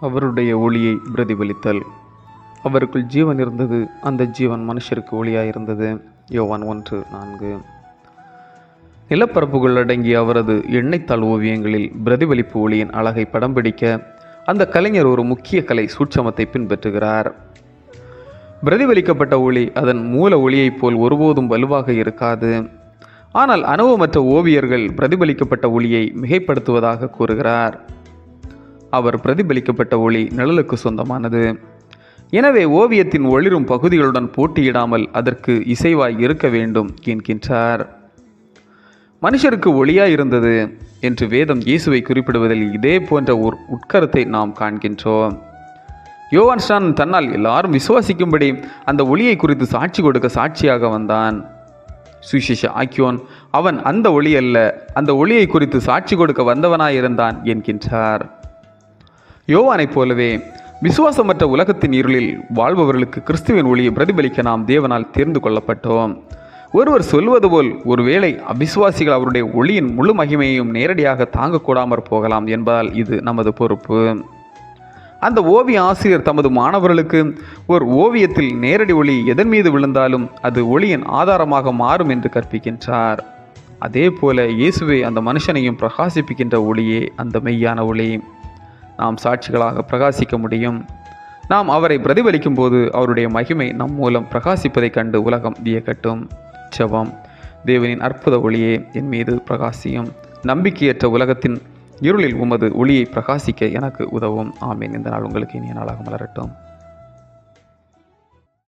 அவருடைய ஒளியை பிரதிபலித்தல். அவருக்குள் ஜீவன் இருந்தது அந்த ஜீவன் மனுஷருக்கு ஒளியாக இருந்தது யோவான் ஒன்று நான்கு. நிலப்பரப்புகள் அடங்கிய அவரது எண்ணெய்த்தாள் ஓவியங்களில் பிரதிபலிப்பு ஒளியின் அழகை படம் பிடிக்க அந்த கலைஞர் ஒரு முக்கிய கலை சூட்சமத்தை பின்பற்றுகிறார். பிரதிபலிக்கப்பட்ட ஒளி அதன் மூல ஒளியைப் போல் ஒருபோதும் வலுவாக இருக்காது. ஆனால் அனுபவமற்ற ஓவியர்கள் பிரதிபலிக்கப்பட்ட ஒளியை மிகைப்படுத்துவதாக கூறுகிறார். அவர் பிரதிபலிக்கப்பட்ட ஒளி நிழலுக்கு சொந்தமானது. எனவே ஓவியத்தின் ஒளிரும் பகுதிகளுடன் போட்டியிடாமல் அதற்கு இசைவாய் இருக்க வேண்டும் என்கின்றார். மனுஷருக்கு ஒளியாய் இருந்தது என்று வேதம் இயேசுவை குறிப்பிடுவதில் இதே போன்ற ஒரு உட்கருத்தை நாம் காண்கின்றோம். யோவான் ஸ்டான் தன்னால் எல்லாரும் விசுவாசிக்கும்படி அந்த ஒளியை குறித்து சாட்சி கொடுக்க சாட்சியாக வந்தான். சுவிசேஷ ஆக்கியோன் அவன் அந்த ஒளி அல்ல அந்த ஒளியை குறித்து சாட்சி கொடுக்க வந்தவனாயிருந்தான் என்கின்றார். யோவானைப் போலவே விசுவாசமற்ற உலகத்தின் இருளில் வாழ்பவர்களுக்கு கிறிஸ்துவின் ஒளியை பிரதிபலிக்க நாம் தேவனால் தேர்ந்து கொள்ளப்பட்டோம். ஒருவர் சொல்வது போல் ஒருவேளை அவிசுவாசிகள் அவருடைய ஒளியின் முழு மகிமையையும் நேரடியாக தாங்கக்கூடாமற் போகலாம் என்பதால் இது நமது பொறுப்பு. அந்த ஓவிய ஆசிரியர் தமது மாணவர்களுக்கு ஒரு ஓவியத்தில் நேரடி ஒளி எதன் மீது விழுந்தாலும் அது ஒளியின் ஆதாரமாக மாறும் என்று கற்பிக்கின்றார். அதே போல இயேசுவை அந்த மனுஷனையும் பிரகாசிப்பிக்கின்ற ஒளியே அந்த மெய்யான ஒளி. நாம் சாட்சிகளாக பிரகாசிக்க முடியும். நாம் அவரை பிரதிபலிக்கும் போது அவருடைய மகிமை நம் மூலம் பிரகாசிப்பதைக் கண்டு உலகம் வியக்கட்டும். ஜெபம். தேவனின் அற்புத ஒளியே என் மீது பிரகாசியும். நம்பிக்கையற்ற உலகத்தின் இருளில் உமது ஒளியை பிரகாசிக்க எனக்கு உதவும். ஆமேன். இந்த நாள் உங்களுக்கு இனிய நாளாக மலரட்டும்.